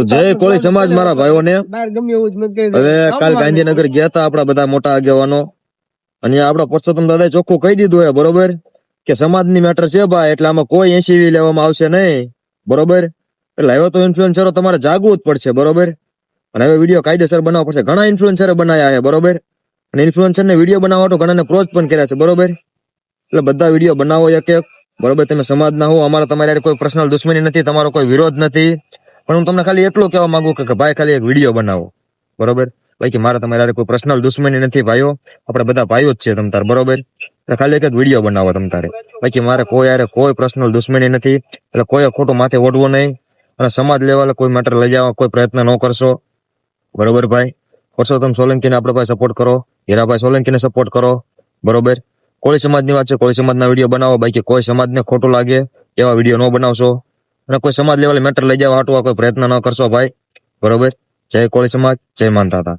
તો જય કોળી સમાજ મારા ભાઈઓને. હવે કાલ ગાંધીનગર ગયા હતા આપણા બધા મોટા આગેવાનો. અને આપણા પરસોત્તમ દાદાએ ચોખ્ખું કહી દીધું હે બરોબર? કે સમાજની મેટર છે ભાઈ એટલે આમાં કોઈ એસી લેવામાં આવશે નહીં. બરોબર? એટલે હવે તો ઇન્ફ્લુએન્સરો તમારે જાગવું જ પડશે બરોબર? અને હવે વીડિયો કાયદેસર બનાવવો પડશે. ઘણા ઇન્ફ્લુએન્સરે બનાવ્યા છે બરોબર? અને ઇન્ફ્લુએન્સર ને વીડિયો બનાવવા તો ઘણાને પ્રોચ પણ કર્યા છે બરોબર? એટલે બધા વીડિયો બનાવો એક એક બરોબર? તમે સમાજના હો અમારા તમારી કોઈ પર્સનલ દુશ્મની નથી તમારો કોઈ વિરોધ નથી. પણ હું તમને ખાલી એટલું કહેવા માંગુ કે ભાઈ ખાલી એક વીડિયો બનાવો. બરોબર? બાકી મારે તમારે કોઈ પર્સનલ દુશ્મની નથી ભાઈઓ. આપણે બધા ભાઈઓ જ છે તમ તાર, બરોબર? ખાલી એક એક વીડિયો બનાવો તમ બાકી મારે કોઈ હારે કોઈ પર્સનલ દુશ્મની નથી. એટલે કોઈ ખોટું માથે ઓઢવું નહીં. અને સમાજ લેવલે કોઈ મેટર લઈ જવા કોઈ પ્રયત્ન ન કરશો. બરોબર ભાઈ? પરસોત્તમ સોલંકીને આપણે પાસે સપોર્ટ કરો. હીરાભાઈ સોલંકીને સપોર્ટ કરો. બરોબર? કોળી સમાજની વાત છે, કોળી સમાજના વીડિયો બનાવો. બાકી કોઈ સમાજને ખોટું લાગે એવા વીડિયો ન બનાવશો. અને કોઈ સમાજ લેવલે મેટર લઈ જવા હાટવા કોઈ પ્રયત્ન ન કરશો ભાઈ. બરોબર? જય કોળી સમાજ, જય માનતા હતા.